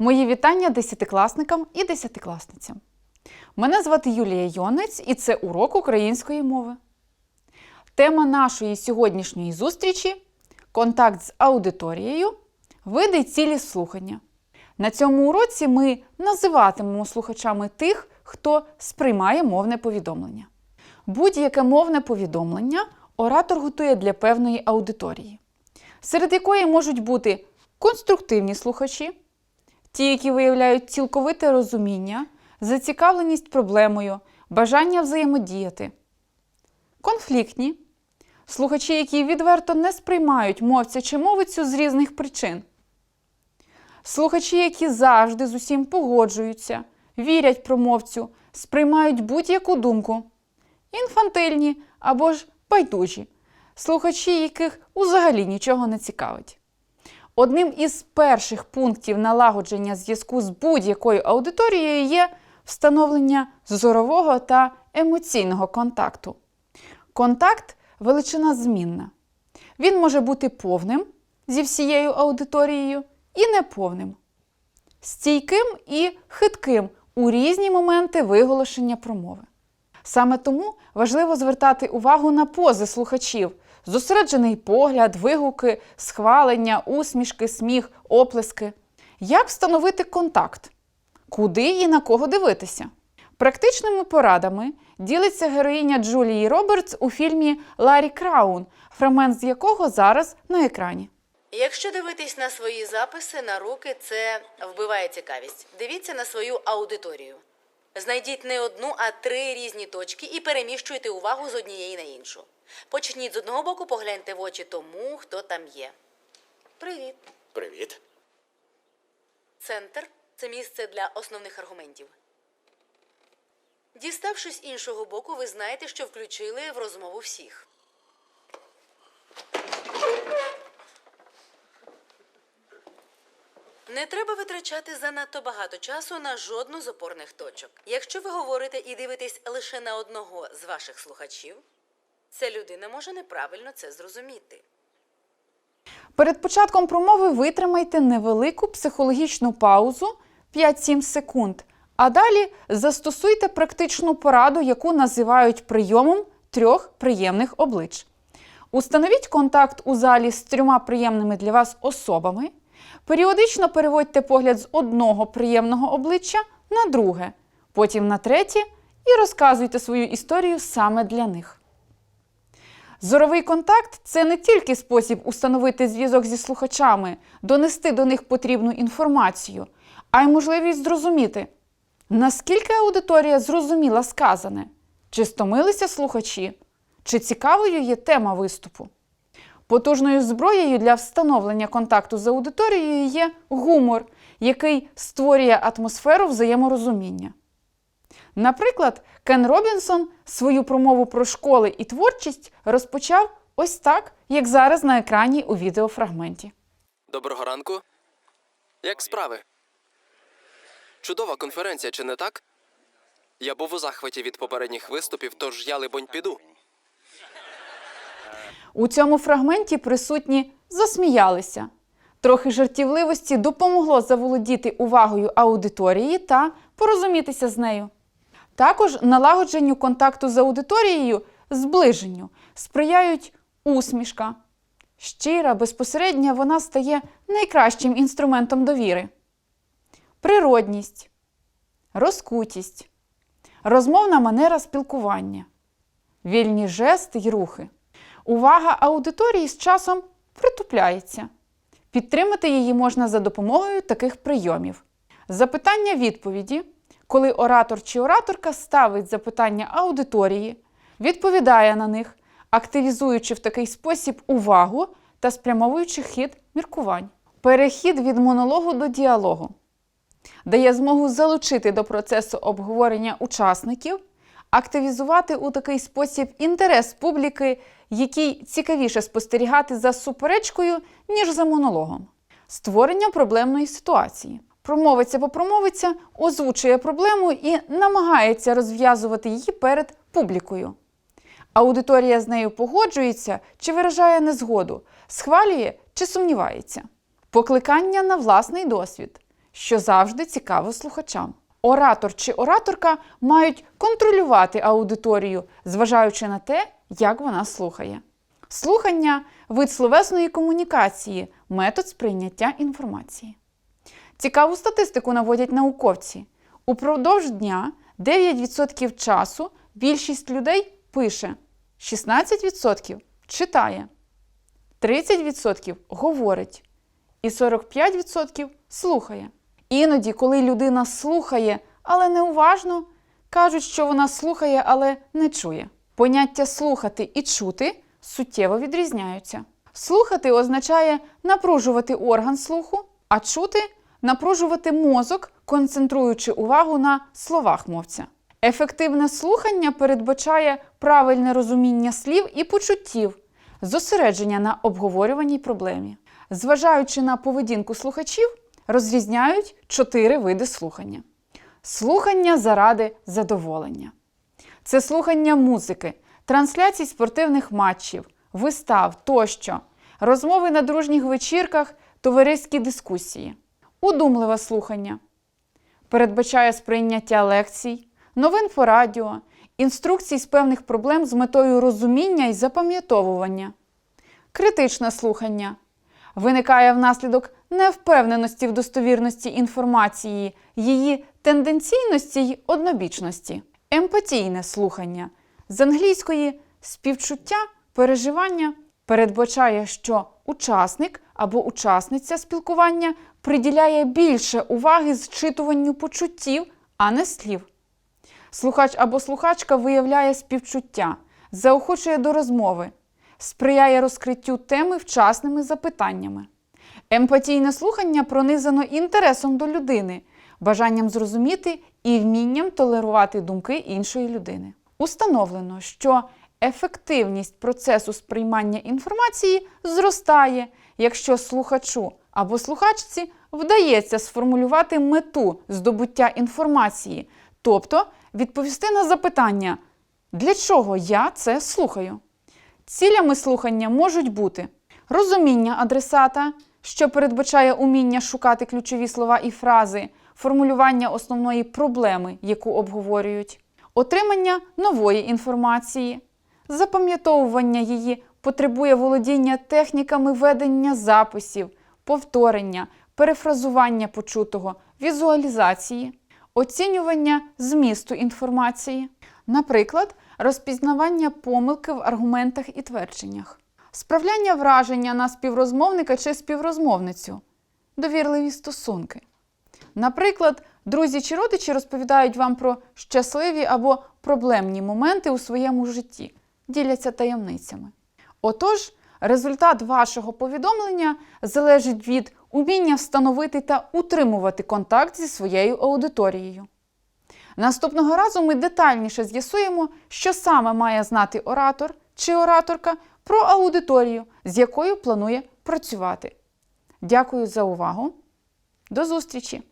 Мої вітання десятикласникам і десятикласницям. Мене звати Юлія Йонець і це урок української мови. Тема нашої сьогоднішньої зустрічі контакт з аудиторією, види цілі слухання. На цьому уроці ми називатимемо слухачами тих, хто сприймає мовне повідомлення. Будь-яке мовне повідомлення оратор готує для певної аудиторії, серед якої можуть бути конструктивні слухачі, ті, які виявляють цілковите розуміння, зацікавленість проблемою, бажання взаємодіяти, конфліктні слухачі, які відверто не сприймають мовця чи мовицю з різних причин, слухачі, які завжди з усім погоджуються, вірять промовцю, сприймають будь-яку думку, інфантильні або ж байдужі, слухачі, яких взагалі нічого не цікавить. Одним із перших пунктів налагодження зв'язку з будь-якою аудиторією є встановлення зорового та емоційного контакту. Контакт величина змінна. Він може бути повним зі всією аудиторією і неповним, стійким і хитким у різні моменти виголошення промови. Саме тому важливо звертати увагу на пози слухачів, зосереджений погляд, вигуки, схвалення, усмішки, сміх, оплески. Як встановити контакт? Куди і на кого дивитися? Практичними порадами ділиться героїня Джулії Робертс у фільмі Ларі Краун, фрагмент з якого зараз на екрані. Якщо дивитись на свої записи на руки, це вбиває цікавість. Дивіться на свою аудиторію. Знайдіть не одну, а три різні точки і переміщуйте увагу з однієї на іншу. Почніть з одного боку, погляньте в очі тому, хто там є. Привіт. Привіт. Центр це місце для основних аргументів. Діставшись іншого боку, ви знаєте, що включили в розмову всіх. Не треба витрачати занадто багато часу на жодну з опорних точок. Якщо ви говорите і дивитесь лише на одного з ваших слухачів, ця людина може неправильно це зрозуміти. Перед початком промови витримайте невелику психологічну паузу 5-7 секунд, а далі застосуйте практичну пораду, яку називають прийомом трьох приємних облич. Установіть контакт у залі з трьома приємними для вас особами. Періодично переводьте погляд з одного приємного обличчя на друге, потім на третє і розказуйте свою історію саме для них. Зоровий контакт це не тільки спосіб установити зв'язок зі слухачами, донести до них потрібну інформацію, а й можливість зрозуміти, наскільки аудиторія зрозуміла сказане, чи стомилися слухачі, чи цікавою є тема виступу. Потужною зброєю для встановлення контакту з аудиторією є гумор, який створює атмосферу взаєморозуміння. Наприклад, Кен Робінсон свою промову про школи і творчість розпочав ось так, як зараз на екрані у відеофрагменті. Доброго ранку. Як справи? Чудова конференція, чи не так? Я був у захваті від попередніх виступів, тож я, либонь, піду. У цьому фрагменті присутні засміялися. Трохи жартівливості допомогло заволодіти увагою аудиторії та порозумітися з нею. Також налагодженню контакту з аудиторією, зближенню сприяють усмішка. Щира, безпосередня вона стає найкращим інструментом довіри. Природність, розкутість, розмовна манера спілкування, вільні жести й рухи. Увага аудиторії з часом притупляється. Підтримати її можна за допомогою таких прийомів: запитання-відповіді, коли оратор чи ораторка ставить запитання аудиторії, відповідає на них, активізуючи в такий спосіб увагу та спрямовуючи хід міркувань. Перехід від монологу до діалогу дає змогу залучити до процесу обговорення учасників, активізувати у такий спосіб інтерес публіки, який цікавіше спостерігати за суперечкою, ніж за монологом. Створення проблемної ситуації. Промовиця озвучує проблему і намагається розв'язувати її перед публікою. Аудиторія з нею погоджується чи виражає незгоду, схвалює чи сумнівається. Покликання на власний досвід. що завжди цікаво слухачам. Оратор чи ораторка мають контролювати аудиторію, зважаючи на те, як вона слухає. Слухання вид словесної комунікації, метод сприйняття інформації. Цікаву статистику наводять науковці. Упродовж дня 9% часу більшість людей пише, 16% читає, 30% говорить і 45% слухає. Іноді, коли людина слухає, але неуважно, кажуть, що вона слухає, але не чує. Поняття слухати і чути суттєво відрізняються. Слухати означає напружувати орган слуху, а чути напружувати мозок, концентруючи увагу на словах мовця. Ефективне слухання передбачає правильне розуміння слів і почуттів, зосередження на обговорюваній проблемі. Зважаючи на поведінку слухачів, розрізняють чотири види слухання: слухання заради задоволення. Це слухання музики, трансляцій спортивних матчів, вистав тощо, розмови на дружніх вечірках, товариські дискусії. Удумливе слухання передбачає сприйняття лекцій, новин по радіо, інструкцій з певних проблем з метою розуміння і запам'ятовування. Критичне слухання виникає внаслідок невпевненості в достовірності інформації, її тенденційності й однобічності. Емпатійне слухання з англійської співчуття, переживання передбачає, що учасник або учасниця спілкування приділяє більше уваги зчитуванню почуттів, а не слів. Слухач або слухачка виявляє співчуття, заохочує до розмови, сприяє розкриттю теми вчасними запитаннями. Емпатійне слухання пронизано інтересом до людини, бажанням зрозуміти і вмінням толерувати думки іншої людини. Установлено, що ефективність процесу сприймання інформації зростає, якщо слухачу або слухачці вдається сформулювати мету здобуття інформації, тобто відповісти на запитання, для чого я це слухаю. Цілями слухання можуть бути розуміння адресата, що передбачає уміння шукати ключові слова і фрази, формулювання основної проблеми, яку обговорюють, отримання нової інформації, запам'ятовування її потребує володіння техніками ведення записів, повторення, перефразування почутого, візуалізації, оцінювання змісту інформації, наприклад, розпізнавання помилки в аргументах і твердженнях, справляння враження на співрозмовника чи співрозмовницю, довірливі стосунки. Наприклад, друзі чи родичі розповідають вам про щасливі або проблемні моменти у своєму житті, діляться таємницями. Отож, результат вашого повідомлення залежить від уміння встановити та утримувати контакт зі своєю аудиторією. Наступного разу ми детальніше з'ясуємо, що саме має знати оратор чи ораторка про аудиторію, з якою планує працювати. Дякую за увагу. До зустрічі!